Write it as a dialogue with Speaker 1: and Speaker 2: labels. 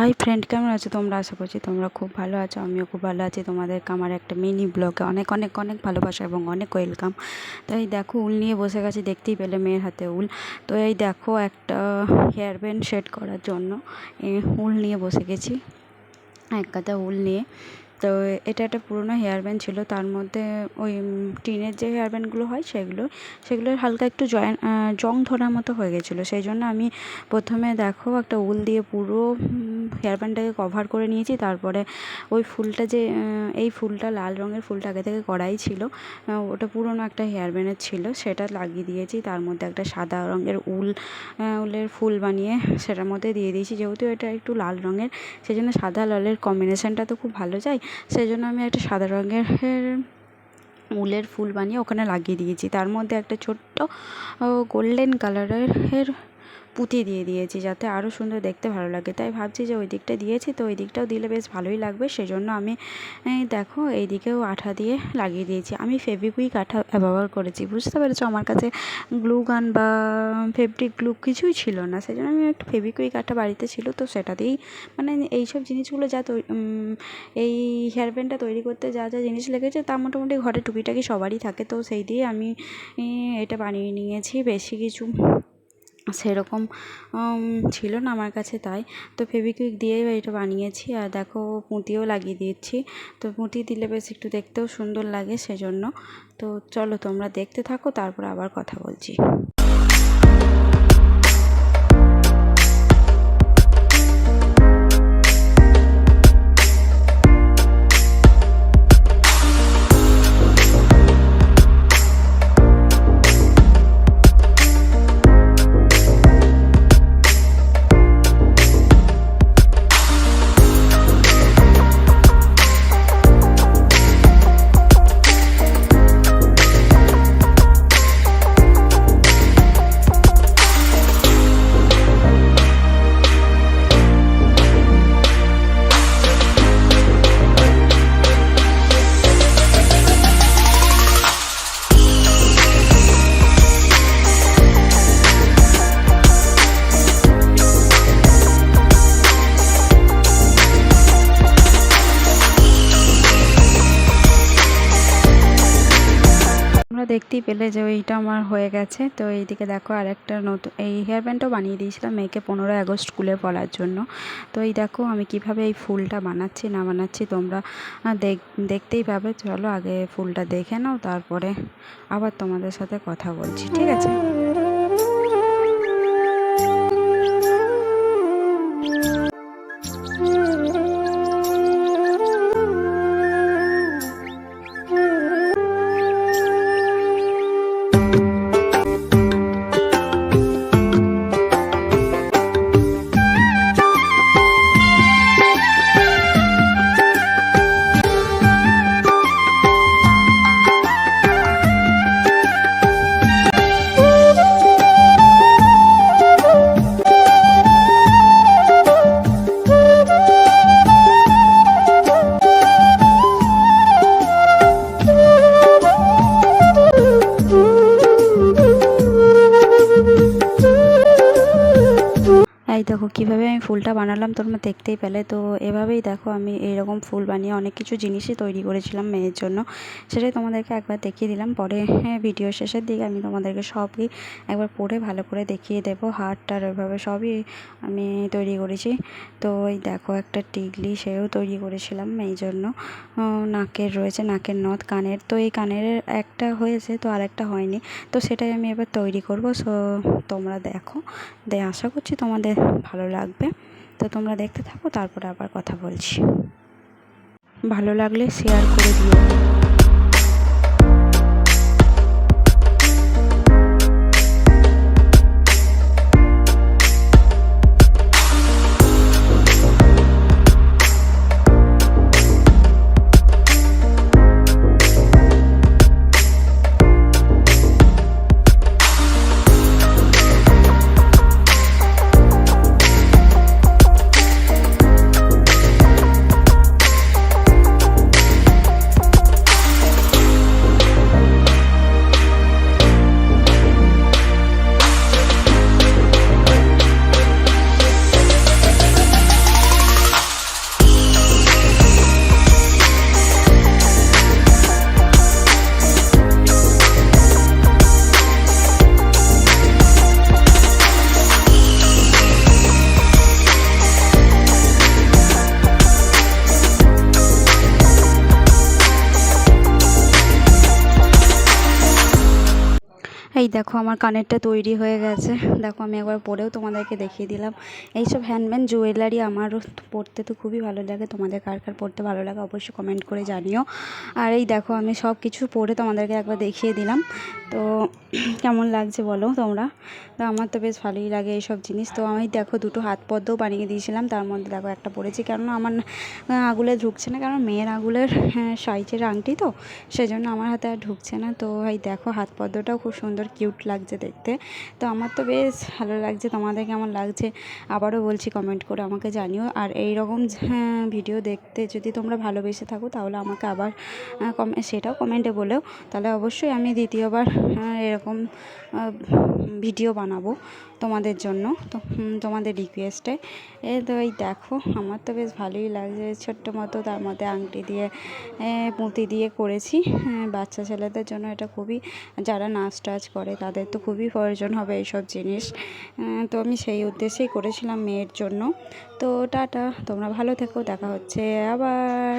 Speaker 1: Hi friend কেমন আছো? তোমরা আশা করছি তোমরা খুব ভালো আছো, আমিও খুব ভালো আছি। তোমাদেরকে আমার একটা মিনি ব্লগে অনেক অনেক অনেক ভালোবাসা এবং অনেক ওয়েলকাম তো এই দেখো, উল নিয়ে বসে গেছি, দেখতেই পেলে মেয়ের হাতে উল। তো এই দেখো, একটা হেয়ার ব্যান্ড সেট করার জন্য উল নিয়ে বসে গেছি, এক গাদা উল নিয়ে। তো এটা একটা পুরোনো হেয়ার ব্যান্ড ছিল, তার মধ্যে ওই টিনের যে হেয়ার ব্যান্ডগুলো হয় সেগুলো সেগুলোর হালকা একটু জয়েন জং ধরার মতো হয়ে গেছিল। সেই জন্য আমি প্রথমে দেখো একটা উল দিয়ে পুরো হেয়ার ব্যান্ডটাকে কভার করে নিয়েছি। তারপরে ওই ফুলটা যে এই ফুলটা লাল রঙের ফুলটা আগে থেকে করাই ছিল। ওটা পুরোনো একটা হেয়ার ব্যান্ডের ছিল, সেটা লাগিয়ে দিয়েছি। তার মধ্যে একটা সাদা রঙের উল উলের ফুল বানিয়ে সেটার মধ্যে দিয়ে দিয়েছি। যেহেতু এটা একটু লাল রঙের সেই জন্য সাদা লালের কম্বিনেশানটা তো খুব ভালো যায় সেই জন্য আমি একটা সাদা রঙের উলের ফুল বানিয়ে ওখানে লাগিয়ে দিয়েছি। তার মধ্যে একটা ছোট্ট গোল্ডেন কালারের পুঁতি দিয়ে দিয়েছি যাতে আরও সুন্দর দেখতে ভালো লাগে। তাই ভাবছি যে ওই দিকটা দিয়েছি, তো ওই দিকটাও দিলে বেশ ভালোই লাগবে। সেজন্য আমি দেখো এই দিকেও আঠা দিয়ে লাগিয়ে দিয়েছি। আমি ফেভিকুইক আঠা ব্যবহার করেছি, বুঝতে পেরেছ? আমার কাছে গ্লু গান বা ফেব্রিক গ্লু কিছুই ছিল না। সেই জন্য আমি একটা ফেভিকুইক আঠা বাড়িতে ছিল, তো সেটা দিয়েই মানে এইসব জিনিসগুলো যা এই হেয়ার ব্যান্ডটা তৈরি করতে যা যা জিনিস লেগেছে, তা মোটামুটি ঘরে টুকিটাকি সবারই থাকে। তো সেই দিয়ে আমি এটা বানিয়ে নিয়েছি। বেশি কিছু সেরকম ছিল না আমার কাছে তাই। তো ফেভিকুইক দিয়েই এটা বানিয়েছি আর দেখো পুঁতিও লাগিয়ে দিয়েছি। তো পুঁতি দিলে বেশ একটু দেখতেও সুন্দর লাগে সেজন্য। তো চলো তোমরা দেখতে থাকো, তারপর আবার কথা বলছি। দেখতেই পেলে যে এইটা আমার হয়ে গেছে। তো এইদিকে দেখো আর একটা নতুন এই হেয়ার ব্যান্ডটাও বানিয়ে দিয়েছিলাম মেয়েকে পনেরো আগস্ট স্কুলে পড়ার জন্য। তো এই দেখো আমি কীভাবে এই ফুলটা বানাচ্ছি, না বানাচ্ছি তোমরা দেখ, দেখতেই পাবে। চলো আগে ফুলটা দেখে নাও, তারপরে আবার তোমাদের সাথে কথা বলছি, ঠিক আছে? দেখো কীভাবে আমি ফুলটা বানালাম, তোমরা দেখতেই পেলে। তো এভাবেই দেখো আমি এইরকম ফুল বানিয়ে অনেক কিছু জিনিসই তৈরি করেছিলাম মেয়ের জন্য। সেটাই তোমাদেরকে একবার দেখিয়ে দিলাম। পরে ভিডিও শেষের দিকে আমি তোমাদেরকে সবই একবার পরে ভালো করে দেখিয়ে দেবো। হারটার ওইভাবে সবই আমি তৈরি করেছি। তো ওই দেখো একটা টিগলি, সেও তৈরি করেছিলাম মেয়ের জন্য। নাকের রয়েছে, নাকের নথ, কানের। তো এই কানের একটা হয়েছে, তো আর একটা হয়নি। তো সেটাই আমি এবার তৈরি করব। সো, তোমরা দেখো। দে, আশা করছি তোমাদের ভালো লাগবে। তো তোমরা দেখতে থাকো, তারপরে আবার কথা বলছি। ভালো লাগলে শেয়ার করে দিও। এই দেখো আমার কানেরটা তৈরি হয়ে গেছে। দেখো আমি একবার পরেও তোমাদেরকে দেখিয়ে দিলাম। এইসব হ্যান্ডমেড জুয়েলারি আমারও পড়তে তো খুবই ভালো লাগে। তোমাদের কার কার পড়তে ভালো লাগে অবশ্যই কমেন্ট করে জানিও। আর এই দেখো আমি সব কিছু পরে তোমাদেরকে একবার দেখিয়ে দিলাম। তো কেমন লাগছে বলো তোমরা? তো আমার তো বেশ ভালোই লাগে এইসব জিনিস। তো আমি দেখো দুটো হাত পদ্মও বানিয়ে দিয়েছিলাম। তার মধ্যে দেখো একটা পরেছি কেননা আমার না আঙুলে ঢুকছে না। কারণ মেয়ের আঙুলের হ্যাঁ, সাইজের আংটি তো। সেজন্য আমার হাতে আর ঢুকছে না। তো এই দেখো হাত পদ্মটাও খুব সুন্দর কিউট লাগছে দেখতে। তো আমার তো বেশ ভালো লাগছে তোমাদের কেমন লাগছে আবারও বলছি কমেন্ট করে আমাকে জানিও। আর এই রকম হ্যাঁ, ভিডিও দেখতে যদি তোমরা ভালোবেসে থাকো তাহলে আমাকে আবার সেটাও কমেন্টে বলেও। তাহলে অবশ্যই আমি দ্বিতীয়বার এরকম ভিডিও বানাবো তোমাদের জন্য। তো তোমাদের রিকোয়েস্টে এ। তো এই দেখো আমার তো বেশ ভালোই লাগছে ছোট্ট মতো তার মধ্যে আংটি দিয়ে পুঁতি দিয়ে করেছি। হ্যাঁ, বাচ্চা ছেলেদের জন্য এটা খুবই যারা নাচ টাচ করে, তাদের তো খুবই প্রয়োজন হবে এইসব জিনিস। তো আমি সেই উদ্দেশ্যেই করেছিলাম মেয়ের জন্য। তো টাটা, তোমরা ভালো থেকো, দেখা হচ্ছে আবার।